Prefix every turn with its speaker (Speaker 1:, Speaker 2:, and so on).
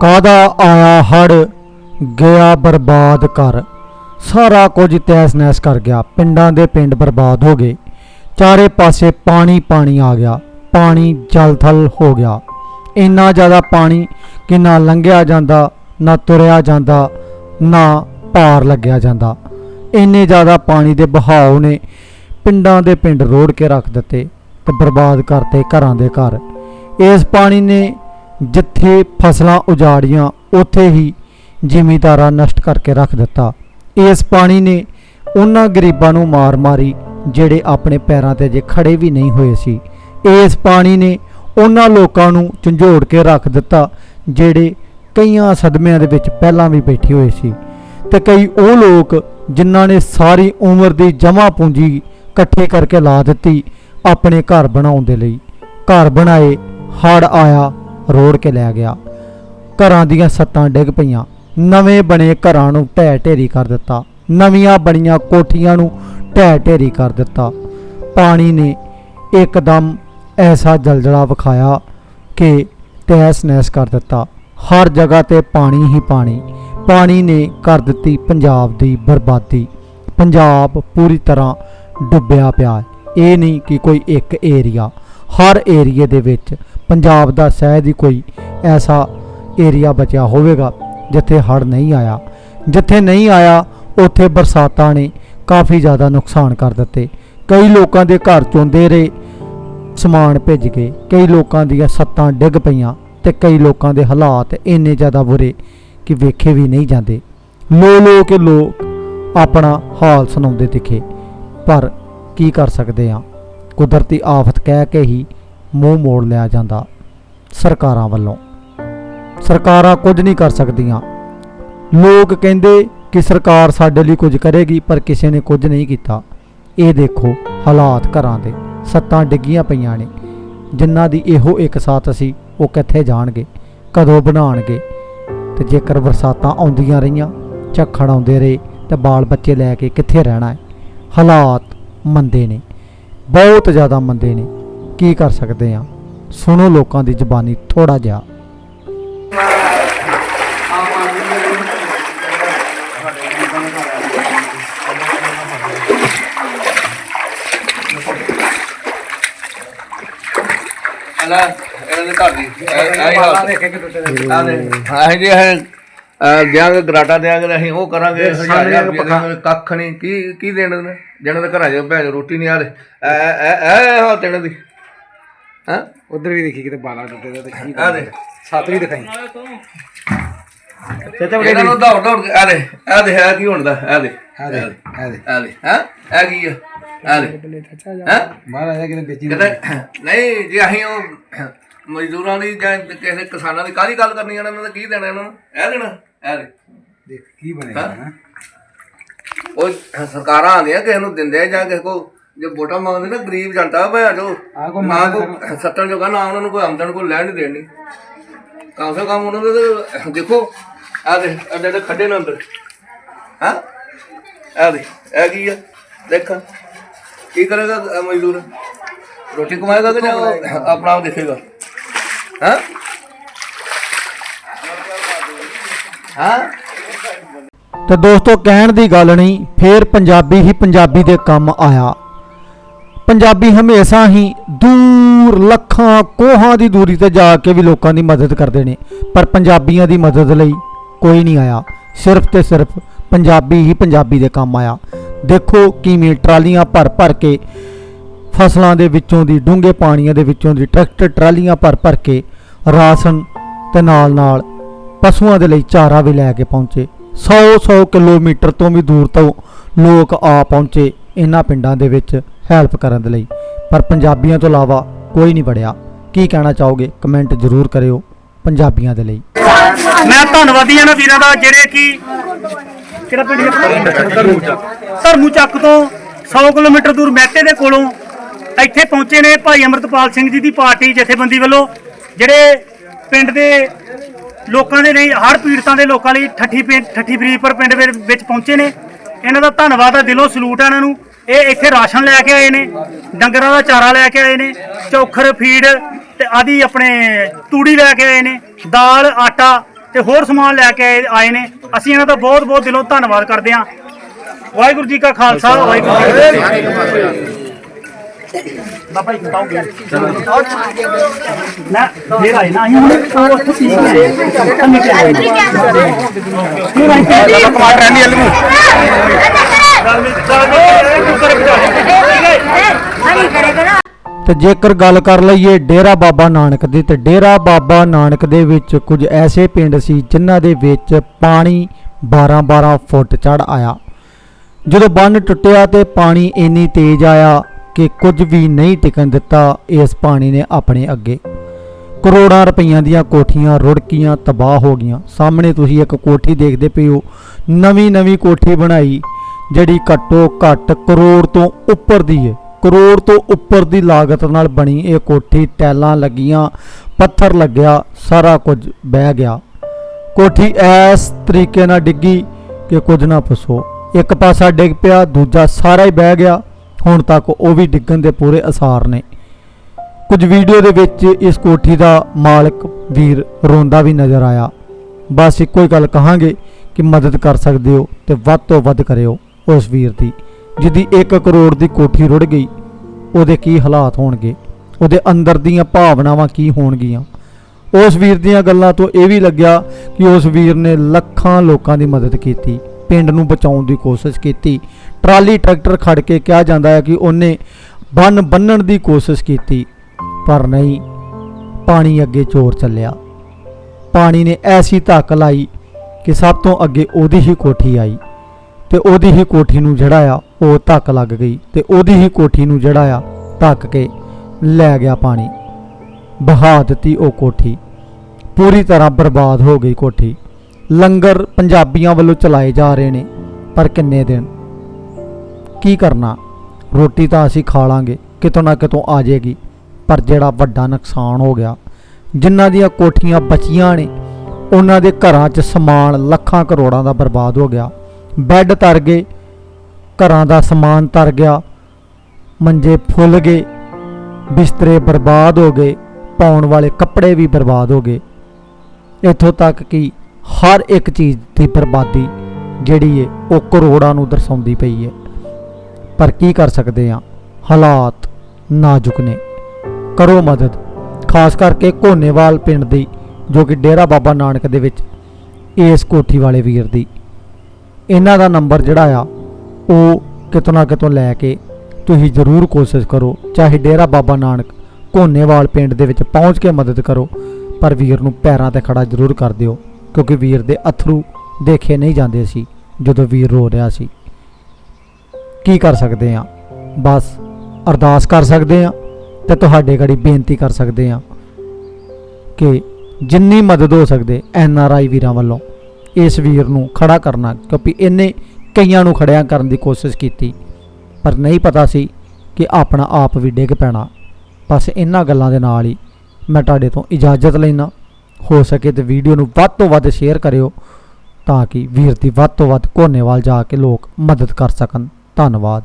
Speaker 1: ਕਾਦਾ ਆਇਆ ਹੜ? ਗਿਆ ਬਰਬਾਦ ਕਰ ਸਾਰਾ ਕੁਝ ਤੈਸ ਨੈਸ ਕਰ ਗਿਆ। ਪਿੰਡਾਂ ਦੇ ਪਿੰਡ ਬਰਬਾਦ ਹੋ ਗਏ। ਚਾਰੇ ਪਾਸੇ ਪਾਣੀ ਪਾਣੀ ਆ ਗਿਆ। ਪਾਣੀ ਜਲ ਥਲ ਹੋ ਗਿਆ। ਇੰਨਾ ਜ਼ਿਆਦਾ ਪਾਣੀ ਕਿ ਨਾ ਲੰਘਿਆ ਜਾਂਦਾ, ਨਾ ਤੁਰਿਆ ਜਾਂਦਾ, ਨਾ ਪਾਰ ਲੱਗਿਆ ਜਾਂਦਾ। ਇੰਨੇ ਜ਼ਿਆਦਾ ਪਾਣੀ ਦੇ ਬਹਾਅ ਨੇ ਪਿੰਡਾਂ ਦੇ ਪਿੰਡ ਰੋੜ ਕੇ ਰੱਖ ਦਿੱਤੇ ਤੇ ਬਰਬਾਦ ਕਰਤੇ ਘਰਾਂ ਦੇ ਘਰ। ਇਸ ਪਾਣੀ ਨੇ ਜਿੱਥੇ ਫਸਲਾਂ ਉਜਾੜੀਆਂ, ਉੱਥੇ ਹੀ ਜ਼ਿਮੀਦਾਰਾਂ ਨਸ਼ਟ ਕਰਕੇ ਰੱਖ ਦਿੱਤਾ। ਇਸ ਪਾਣੀ ਨੇ ਉਹਨਾਂ ਗਰੀਬਾਂ ਨੂੰ ਮਾਰ ਮਾਰੀ, ਜਿਹੜੇ ਆਪਣੇ ਪੈਰਾਂ ਤੇ ਅਜੇ ਖੜੇ ਵੀ ਨਹੀਂ ਹੋਏ ਸੀ। ਇਸ ਪਾਣੀ ਨੇ ਉਹਨਾਂ ਲੋਕਾਂ ਨੂੰ ਝੰਜੋੜ ਕੇ ਰੱਖ ਦਿੱਤਾ, ਜਿਹੜੇ ਕਈਆਂ ਸਦਮਿਆਂ ਦੇ ਵਿੱਚ ਪਹਿਲਾਂ ਵੀ ਬੈਠੇ ਹੋਏ ਸੀ। ਤੇ ਕਈ ਉਹ ਲੋਕ ਜਿਨ੍ਹਾਂ ਨੇ ਸਾਰੀ ਉਮਰ ਦੀ ਜਮ੍ਹਾਂ ਪੂੰਜੀ ਇਕੱਠੇ ਕਰਕੇ ਲਾ ਦਿੱਤੀ ਆਪਣੇ ਘਰ ਬਣਾਉਣ ਦੇ ਲਈ। ਘਰ ਬਣਾਏ ਹੜ ਆਇਆ ਰੋੜ ਕੇ ਲੈ ਗਿਆ। ਘਰਾਂ ਦੀਆਂ ਸੱਤਾਂ ਡਿੱਗ ਪਈਆਂ। ਨਵੇਂ ਬਣੇ ਘਰਾਂ ਨੂੰ ਢਹਿ ਢੇਰੀ ਕਰ ਦਿੱਤਾ। ਨਵੀਆਂ ਬਣੀਆਂ ਕੋਠੀਆਂ ਨੂੰ ਢਹਿ ਢੇਰੀ ਕਰ ਦਿੱਤਾ। ਪਾਣੀ ਨੇ ਇੱਕਦਮ ਐਸਾ ਜਲਜਲਾ ਵਿਖਾਇਆ ਕਿ ਤਹਿਸ ਨਹਿਸ ਕਰ ਦਿੱਤਾ। ਹਰ ਜਗ੍ਹਾ ਤੇ ਪਾਣੀ ਹੀ ਪਾਣੀ। ਪਾਣੀ ਨੇ ਕਰ ਦਿੱਤੀ ਪੰਜਾਬ ਦੀ ਬਰਬਾਦੀ। ਪੰਜਾਬ ਪੂਰੀ ਤਰ੍ਹਾਂ ਡੁੱਬਿਆ ਪਿਆ। ਇਹ ਨਹੀਂ ਕਿ ਕੋਈ ਇੱਕ ਏਰੀਆ ਹਰ ਏਰੀਏ ਦੇ ਵਿੱਚ ਪੰਜਾਬ ਦਾ ਸ਼ਾਇਦ ਹੀ ਕੋਈ ਐਸਾ ਏਰੀਆ ਬਚਿਆ ਹੋਵੇਗਾ ਜਿੱਥੇ ਹੜ੍ਹ ਨਹੀਂ ਆਇਆ। ਜਿੱਥੇ ਨਹੀਂ ਆਇਆ, ਉੱਥੇ ਬਰਸਾਤਾਂ ਨੇ ਕਾਫੀ ਜ਼ਿਆਦਾ ਨੁਕਸਾਨ ਕਰ ਦਿੱਤੇ। ਕਈ ਲੋਕਾਂ ਦੇ ਘਰ ਚੋਂਦੇ ਰਹੇ, ਸਮਾਨ ਭਿੱਜ ਗਏ। ਕਈ ਲੋਕਾਂ ਦੀਆਂ ਸੱਤਾਂ ਡਿੱਗ ਪਈਆਂ ਤੇ ਕਈ ਲੋਕਾਂ ਦੇ ਹਾਲਾਤ ਇੰਨੇ ਜ਼ਿਆਦਾ ਬੁਰੇ ਕਿ ਵੇਖੇ ਵੀ ਨਹੀਂ ਜਾਂਦੇ। ਲੋ ਲੋ ਕੇ ਲੋਕ ਆਪਣਾ ਹਾਲ ਸੁਣਾਉਂਦੇ ਦਿਖੇ। ਪਰ ਕੀ ਕਰ ਸਕਦੇ ਆ ਕੁਦਰਤੀ ਆਫਤ ਕਹਿ ਕੇ ਹੀ ਮੂੰਹ ਮੋੜ ਲਿਆ ਜਾਂਦਾ ਸਰਕਾਰਾਂ ਵੱਲੋਂ। ਸਰਕਾਰਾਂ ਕੁਝ ਨਹੀਂ ਕਰ ਸਕਦੀਆਂ। ਲੋਕ ਕਹਿੰਦੇ ਕਿ ਸਰਕਾਰ ਸਾਡੇ ਲਈ ਕੁਝ ਕਰੇਗੀ, ਪਰ ਕਿਸੇ ਨੇ ਕੁਝ ਨਹੀਂ ਕੀਤਾ। ਇਹ ਦੇਖੋ ਹਾਲਾਤ ਘਰਾਂ ਦੇ। ਸੱਤਾਂ ਡਿੱਗੀਆਂ ਪਈਆਂ ਨੇ। ਜਿਨ੍ਹਾਂ ਦੀ ਇਹੋ ਇੱਕ ਸਾਥ ਸੀ, ਉਹ ਕਿੱਥੇ ਜਾਣਗੇ? ਕਦੋਂ ਬਣਾਉਣਗੇ ਤੇ ਜੇਕਰ ਬਰਸਾਤਾਂ ਆਉਂਦੀਆਂ ਰਹੀਆਂ, ਝੱਖੜ ਆਉਂਦੇ ਰਹੇ, ਤੇ ਬਾਲ ਬੱਚੇ ਲੈ ਕੇ ਕਿੱਥੇ ਰਹਿਣਾ ਹੈ? ਹਾਲਾਤ ਮੰਦੇ ਨੇ। ਬਹੁਤ ਜ਼ਿਆਦਾ ਮੰਦੇ ਨੇ। ਕੀ ਕਰ ਸਕਦੇ ਆ ਸੁਣੋ ਲੋਕਾਂ ਦੀ ਜ਼ੁਬਾਨੀ ਥੋੜਾ ਜਿਹਾ।
Speaker 2: ਅਲਾ ਇਹਨਾਂ ਦੇ ਘਰ ਦੀ ਆਈ ਹਾਲ ਆ ਦੇ ਹਾਂ ਜੀ ਇਹ ਦਿਆਂਗੇ ਗਰਾਟਾ ਦਿਆਂਗੇ ਅਸੀਂ ਉਹ ਕਰਾਂਗੇ ਹਜ਼ਾਰ ਰੁਪਏ ਕੱਖ ਨਹੀਂ। ਕੀ ਕੀ ਦੇਣ ਜਿਹਨਾਂ ਦੇ ਘਰਾਂ 'ਚ ਭੈਣ ਰੋਟੀ ਨਹੀਂ ਆ ਰਹੇ ਐ ਐ ਐ ਹਾਂ ਦੇਣ ਦੀ। ਹਾਂ?
Speaker 3: ਉਧਰ ਵੀ ਦੇਖੀ ਕਿਤੇ ਬਾਲਾ ਟੁੱਟੇ ਦਾ ਤੇ ਕੀ
Speaker 2: ਆ ਦੇ।
Speaker 3: ਸੱਤ ਵੀ ਦਿਖਾਈ।
Speaker 2: ਇਹਨਾਂ ਨੂੰ ਦੌੜ ਦੌੜ ਕੇ ਆ ਦੇ ਆ ਦੇ ਹੈ ਕੀ ਹੁੰਦਾ ਆ ਦੇ
Speaker 3: ਆ ਦੇ ਆ ਦੇ
Speaker 2: ਆ ਦੇ ਹਾਂ? ਆ ਕੀ ਆ? ਆ ਦੇ ਹਾਂ?
Speaker 3: ਆਇਆ ਕਿਤੇ ਵੇਚੀ
Speaker 2: ਨਹੀਂ ਜੇ ਅਸੀਂ ਉਹ ਮਜ਼ਦੂਰਾਂ ਦੀ ਜਾਂ ਕਿਸੇ ਕਿਸਾਨਾਂ ਦੀ ਕਾਹਦੀ ਗੱਲ ਕਰਨੀ ਇਹਨਾਂ ਨੇ ਕੀ ਦੇਣਾ ਇਹਨਾਂ ਨੂੰ? ਇਹ ਦੇਣਾ ਇਹ ਦੇ
Speaker 3: ਦੇਖ ਕੀ ਬਣੇਗਾ ਨਾ।
Speaker 2: ਉਹ ਸਰਕਾਰਾਂ ਆਉਂਦੀਆਂ ਕਿਸੇ ਨੂੰ ਦਿੰਦੇ ਆ ਜਾਂ ਕਿਸੇ ਕੋ ਜੇ ਵੋਟਾਂ ਮੰਗਦੇ ਨਾ ਗਰੀਬ ਜਨਤਾ ਭੈ ਜੋ
Speaker 3: ਕੋ
Speaker 2: ਨਾ ਕੋ ਸੱਟਣ ਜੋਗਾ ਨਾ ਉਹਨਾਂ ਨੂੰ ਕੋਈ ਆਮਦਨ ਕੋਈ ਲੈਣ ਨਹੀਂ ਦੇਣੀ। ਕਮ ਸੇ ਕਮ ਉਹਨਾਂ ਦੇ ਦੇਖੋ ਆ ਦੇ ਅੱਡੇ ਦੇ ਖੱਡੇ ਨੇ ਅੰਦਰ। ਹਾਂ? ਆ ਦੇ ਇਹ ਕੀ ਆ? ਦੇਖ। ਕੀ ਕਰੇਗਾ ਮਜ਼ਦੂਰ? ਰੋਟੀ ਕਮਾਏਗਾ ਕਿ ਆਪਣਾ ਆਪ ਦੇਖੇਗਾ? ਹਾਂ? ਹਾਂ?
Speaker 1: ਤੇ ਦੋਸਤੋ ਕਹਿਣ ਦੀ ਗੱਲ ਨਹੀਂ ਫੇਰ ਪੰਜਾਬੀ ਹੀ ਪੰਜਾਬੀ ਦੇ ਕੰਮ ਆਇਆ। ਪੰਜਾਬੀ ਹਮੇਸ਼ਾ ਹੀ ਦੂਰ ਲੱਖਾਂ ਕੋਹਾਂ ਦੀ ਦੂਰੀ ਤੇ ਜਾ ਕੇ ਵੀ ਲੋਕਾਂ ਦੀ ਮਦਦ ਕਰਦੇ ਨੇ, ਪਰ ਪੰਜਾਬੀਆਂ ਦੀ ਮਦਦ ਲਈ ਕੋਈ ਨਹੀਂ ਆਇਆ। ਸਿਰਫ ਤੇ ਸਿਰਫ ਪੰਜਾਬੀ ਹੀ ਪੰਜਾਬੀ ਦੇ ਕੰਮ ਆਇਆ। ਦੇਖੋ ਕਿਵੇਂ ਟਰਾਲੀਆਂ ਭਰ ਭਰ ਕੇ ਫਸਲਾਂ ਦੇ ਵਿੱਚੋਂ ਦੀ, ਡੂੰਘੇ ਪਾਣੀਆਂ ਦੇ ਵਿੱਚੋਂ ਦੀ, ਟਰੈਕਟਰ ਟਰਾਲੀਆਂ ਭਰ ਭਰ ਕੇ ਰਾਸ਼ਨ ਤੇ ਨਾਲ ਨਾਲ ਪਸ਼ੂਆਂ ਦੇ ਲਈ ਚਾਰਾ ਵੀ ਲੈ ਕੇ ਪਹੁੰਚੇ। 100-100 ਕਿਲੋਮੀਟਰ ਤੋਂ ਵੀ ਦੂਰ ਤੋਂ ਲੋਕ ਆ ਪਹੁੰਚੇ ਇਹਨਾਂ ਪਿੰਡਾਂ ਦੇ ਵਿੱਚ। ਹੈਲਪ ਕਰਨ ਦੇ ਲਈ। ਪਰ ਪੰਜਾਬੀਆਂ ਤੋਂ ਇਲਾਵਾ ਕੋਈ ਨਹੀਂ ਵੜਿਆ। ਕੀ ਕਹਿਣਾ ਚਾਹੋਗੇ? ਕਮੈਂਟ ਜ਼ਰੂਰ ਕਰਿਓ ਪੰਜਾਬੀਆਂ ਦੇ ਲਈ।
Speaker 4: ਮੈਂ ਧੰਨਵਾਦੀ ਹਾਂ ਨਾ ਵੀਰਾਂ ਦਾ, ਜਿਹੜੇ ਕਿ ਕਿਹੜਾ ਪਿੰਡ ਹੈ ਧਰਮੂ ਚੱਕ ਤੋਂ 100 ਕਿਲੋਮੀਟਰ ਦੂਰ ਮਹਿਤੇ ਦੇ ਕੋਲੋਂ ਇੱਥੇ ਪਹੁੰਚੇ ਨੇ ਭਾਈ ਅਮਰਤਪਾਲ ਸਿੰਘ ਜੀ ਦੀ ਪਾਰਟੀ ਜਥੇਬੰਦੀ ਵੱਲੋਂ, ਜਿਹੜੇ ਪਿੰਡ ਦੇ ਲੋਕਾਂ ਦੇ ਨਹੀਂ ਹਰ ਪੀੜਤਾਂ ਦੇ ਲੋਕਾਂ ਲਈ ਠੱਠੀ ਪਿੰਡ, ਠੱਠੀ ਫਰੀਦਪੁਰ ਪਿੰਡ ਵਿੱਚ ਪਹੁੰਚੇ ਨੇ। ਇਹਨਾਂ ਦਾ ਧੰਨਵਾਦ ਆ, ਦਿਲੋਂ ਸਲੂਟ ਆ ਇਹਨਾਂ ਨੂੰ। ਇਹ ਇੱਥੇ ਰਾਸ਼ਨ ਲੈ ਕੇ ਆਏ ਨੇ ਡੰਗਰਾਂ ਦਾ ਚਾਰਾ ਲੈ ਕੇ ਆਏ ਨੇ ਚੌਖਰ ਫੀਡ ਤੇ ਆਦੀ ਆਪਣੇ ਤੂੜੀ ਲੈ ਕੇ ਆਏ ਨੇ ਦਾਲ ਆਟਾ ਤੇ ਹੋਰ ਸਮਾਨ ਲੈ ਕੇ ਆਏ- ਨੇ। ਅਸੀਂ ਇਹਨਾਂ ਦਾ ਬਹੁਤ ਬਹੁਤ ਦਿਲੋਂ ਧੰਨਵਾਦ ਕਰਦੇ ਹਾਂ। ਵਾਹਿਗੁਰੂ ਜੀ ਕਾ ਖਾਲਸਾ ਵਾਹਿਗੁਰੂ ਜੀ ਕੀ ਫਤਿਹ। ਬਾਬਾ ਜੀ ਬਤਾਓਗੇ ਨਾ ਫੇਰ ਆਏ ਨਾ ਅਸੀਂ ਹੁਣ ਉਹ ਉੱਥੇ ਸੀ ਕੇ ਆਏ ਫਿਰ ਆਏ ਕਮਾਂਡ ਰਹਿੰਦੀ ਅਲੂ
Speaker 1: ਤੇ ਜੇਕਰ ਗੱਲ ਕਰ ਲਈਏ ਡੇਰਾ ਬਾਬਾ ਨਾਨਕ ਦੀ, ਤੇ ਡੇਰਾ ਬਾਬਾ ਨਾਨਕ ਦੇ ਵਿੱਚ ਕੁਝ ਐਸੇ ਪਿੰਡ ਸੀ ਜਿਨ੍ਹਾਂ ਦੇ ਵਿੱਚ ਪਾਣੀ 12-12 ਫੁੱਟ ਚੜ ਆਇਆ। ਜਦੋਂ ਬੰਨ ਟੁੱਟਿਆ ਤੇ ਪਾਣੀ ਇੰਨੀ ਤੇਜ਼ ਆਇਆ ਕਿ ਕੁਝ ਵੀ ਨਹੀਂ ਟਿਕਣ ਦਿੱਤਾ, ਇਸ ਪਾਣੀ ਨੇ ਆਪਣੇ ਅੱਗੇ। ਕਰੋੜਾਂ ਰੁਪਈਆਂ ਦੀਆਂ ਕੋਠੀਆਂ ਰੁੜਕੀਆਂ ਤਬਾਹ ਹੋ ਗਈਆਂ। ਸਾਹਮਣੇ ਤੁਸੀਂ ਇੱਕ ਕੋਠੀ ਦੇਖਦੇ ਪਏ ਹੋ। ਨਵੀਂ ਨਵੀਂ ਕੋਠੀ ਬਣਾਈ। ਜਿਹੜੀ ਘੱਟੋ ਘੱਟ ਕਰੋੜ ਤੋਂ ਉੱਪਰ ਦੀ ਹੈ ਕਰੋੜ ਤੋਂ ਉੱਪਰ ਦੀ ਲਾਗਤ ਨਾਲ ਬਣੀ ਇਹ ਕੋਠੀ, ਟੈਲਾਂ ਲੱਗੀਆਂ, ਪੱਥਰ ਲੱਗਿਆ, ਸਾਰਾ ਕੁਝ ਬਹਿ ਗਿਆ। ਕੋਠੀ ਐਸ ਤਰੀਕੇ ਨਾਲ ਡਿੱਗੀ ਕਿ ਕੁਝ ਨਾ ਪੁੱਛੋ। ਇੱਕ ਪਾਸਾ ਡਿੱਗ ਪਿਆ, ਦੂਜਾ ਸਾਰਾ ਹੀ ਬਹਿ ਗਿਆ। ਹੁਣ ਤੱਕ ਉਹ ਵੀ ਡਿੱਗਣ ਦੇ ਪੂਰੇ ਅਸਾਰ ਨੇ। ਕੁਝ ਵੀਡੀਓ ਦੇ ਵਿੱਚ ਇਸ ਕੋਠੀ ਦਾ ਮਾਲਕ ਵੀਰ ਰੋਂਦਾ ਵੀ ਨਜ਼ਰ ਆਇਆ। ਬਸ ਇੱਕੋ ਹੀ ਗੱਲ ਕਹਾਂਗੇ ਕਿ ਮਦਦ ਕਰ ਸਕਦੇ ਹੋ ਤੇ ਵੱਧ ਤੋਂ ਵੱਧ ਕਰਿਓ। ਉਸ ਵੀਰ ਦੀ, ਜਿਹਦੀ 1 ਕਰੋੜ ਦੀ ਕੋਠੀ ਰੁੜ ਗਈ। ਉਹਦੇ ਕੀ ਹਾਲਾਤ ਹੋਣਗੇ? ਉਹਦੇ ਅੰਦਰ ਦੀਆਂ ਭਾਵਨਾਵਾਂ ਕੀ ਹੋਣਗੀਆਂ? ਉਸ ਵੀਰ ਦੀਆਂ ਗੱਲਾਂ ਤੋਂ ਇਹ ਵੀ ਲੱਗਿਆ ਕਿ ਉਸ ਵੀਰ ਨੇ ਲੱਖਾਂ ਲੋਕਾਂ ਦੀ ਮਦਦ ਕੀਤੀ, ਪਿੰਡ ਨੂੰ ਬਚਾਉਣ ਦੀ ਕੋਸ਼ਿਸ਼ ਕੀਤੀ। ਟਰਾਲੀ ਟਰੈਕਟਰ ਖੜ ਕੇ ਕਿਹਾ ਜਾਂਦਾ ਹੈ ਕਿ ਉਹਨੇ ਬੰਨ ਬੰਨਣ ਦੀ ਕੋਸ਼ਿਸ਼ ਕੀਤੀ, ਪਰ ਨਹੀਂ, ਪਾਣੀ ਅੱਗੇ ਚੋਰ ਚੱਲਿਆ। ਪਾਣੀ ਨੇ ਐਸੀ ਧੱਕ ਲਾਈ ਕਿ ਸਭ ਤੋਂ ਅੱਗੇ ਉਹਦੀ ਹੀ ਕੋਠੀ ਆਈ। ਤੇ ਉਹਦੀ ਹੀ ਕੋਠੀ ਨੂੰ ਜਿਹੜਾ ਆ, ਉਹ ਧੱਕ ਲੱਗ ਗਈ ਤੇ ਉਹਦੀ ਹੀ ਕੋਠੀ ਨੂੰ ਜਿਹੜਾ ਆ, ਧੱਕ ਕੇ ਲੈ ਗਿਆ ਪਾਣੀ। ਬਹਾ ਦਿੱਤੀ ਉਹ ਕੋਠੀ। ਪੂਰੀ ਤਰ੍ਹਾਂ ਬਰਬਾਦ ਹੋ ਗਈ ਕੋਠੀ। ਲੰਗਰ ਪੰਜਾਬੀਆਂ ਵੱਲੋਂ ਚਲਾਏ ਜਾ ਰਹੇ ਨੇ, ਪਰ ਕਿੰਨੇ ਦਿਨ? ਕੀ ਕਰਨਾ? ਰੋਟੀ ਤਾਂ ਅਸੀਂ ਖਾ ਲਾਂਗੇ, ਕਿਤੋਂ ਨਾ ਕਿਤੋਂ ਆ ਜਾਏਗੀ, ਪਰ ਜਿਹੜਾ ਵੱਡਾ ਨੁਕਸਾਨ ਹੋ ਗਿਆ, ਜਿਨ੍ਹਾਂ ਦੀਆਂ ਕੋਠੀਆਂ ਬਚੀਆਂ ਨੇ, ਉਹਨਾਂ ਦੇ ਘਰਾਂ 'ਚ ਸਮਾਨ ਲੱਖਾਂ ਕਰੋੜਾਂ ਦਾ ਬਰਬਾਦ ਹੋ ਗਿਆ। ਬੈੱਡ ਤਰ ਗਏ, ਘਰਾਂ ਦਾ ਸਮਾਨ ਤਰ ਗਿਆ, ਮੰਜੇ ਫੁੱਲ ਗਏ, ਬਿਸਤਰੇ ਬਰਬਾਦ ਹੋ ਗਏ, ਪਾਉਣ ਵਾਲੇ ਕੱਪੜੇ ਵੀ ਬਰਬਾਦ ਹੋ ਗਏ। ਇੱਥੋਂ ਤੱਕ ਕਿ ਹਰ ਇੱਕ ਚੀਜ਼ ਦੀ ਬਰਬਾਦੀ ਜਿਹੜੀ ਏ, ਉਹ ਕਰੋੜਾਂ ਨੂੰ ਦਰਸਾਉਂਦੀ ਪਈ ਏ। ਪਰ ਕੀ ਕਰ ਸਕਦੇ ਆ? ਹਾਲਾਤ ਨਾਜ਼ੁਕ ਨੇ। ਕਰੋ ਮਦਦ। ਖਾਸ ਕਰਕੇ ਕੋਨੇਵਾਲ ਪਿੰਡ ਦੀ, ਜੋ ਕਿ ਡੇਰਾ ਬਾਬਾ ਨਾਨਕ ਦੇ ਵਿੱਚ, ਇਸ ਕੋਠੀ ਵਾਲੇ ਵੀਰ ਦੀ। ਇਹਨਾਂ ਦਾ ਨੰਬਰ ਜਿਹੜਾ ਆ, ਉਹ ਕਿਤੋਂ ਨਾ ਕਿਤੋਂ ਲੈ ਕੇ ਤੁਸੀਂ ਜ਼ਰੂਰ ਕੋਸ਼ਿਸ਼ ਕਰੋ, ਚਾਹੇ ਡੇਰਾ ਬਾਬਾ ਨਾਨਕ ਕੋਨੇਵਾਲ ਪਿੰਡ ਦੇ ਵਿੱਚ ਪਹੁੰਚ ਕੇ ਮਦਦ ਕਰੋ, ਪਰ ਵੀਰ ਨੂੰ ਪੈਰਾਂ ਤੇ ਖੜਾ ਜ਼ਰੂਰ ਕਰ ਦਿਓ, ਕਿਉਂਕਿ ਵੀਰ ਦੇ ਅਥਰੂ ਦੇਖੇ ਨਹੀਂ ਜਾਂਦੇ ਸੀ, ਜਦੋਂ ਵੀਰ ਰੋ ਰਿਹਾ ਸੀ। ਕੀ ਕਰ ਸਕਦੇ ਆ? ਬਸ ਅਰਦਾਸ ਕਰ ਸਕਦੇ ਆ ਤੇ ਤੁਹਾਡੇ ਘੜੀ ਬੇਨਤੀ ਕਰ ਸਕਦੇ ਆ ਕਿ ਜਿੰਨੀ ਮਦਦ ਹੋ ਸਕਦੇ ਐਨ ਆਰ ਆਈ ਵੀਰਾਂ ਵੱਲੋਂ ਇਸ ਵੀਰ ਨੂੰ ਖੜਾ ਕਰਨਾ, ਕਿਉਂਕਿ ਇਹਨੇ ਕਈਆਂ ਨੂੰ ਖੜਿਆ ਕਰਨ ਦੀ ਕੋਸ਼ਿਸ਼ ਕੀਤੀ। ਪਰ ਨਹੀਂ ਪਤਾ ਸੀ ਕਿ ਆਪਣਾ ਆਪ ਵੀ ਡਿੱਗ ਪੈਣਾ। ਬਸ ਇਹਨਾਂ ਗੱਲਾਂ ਦੇ ਨਾਲ ਹੀ ਮੈਂ ਤੁਹਾਡੇ ਤੋਂ ਇਜਾਜ਼ਤ ਲੈਣਾ ਹੋ ਸਕੇ ਤੇ ਵੀਡੀਓ ਨੂੰ ਵੱਧ ਤੋਂ ਵੱਧ ਸ਼ੇਅਰ ਕਰਿਓ, ਤਾਂ ਕਿ ਵੀਰ ਦੀ ਵੱਧ ਤੋਂ ਵੱਧ ਕੋਨੇਵਾਲ ਜਾ ਕੇ ਲੋਕ ਮਦਦ ਕਰ ਸਕਣ। ਧੰਨਵਾਦ।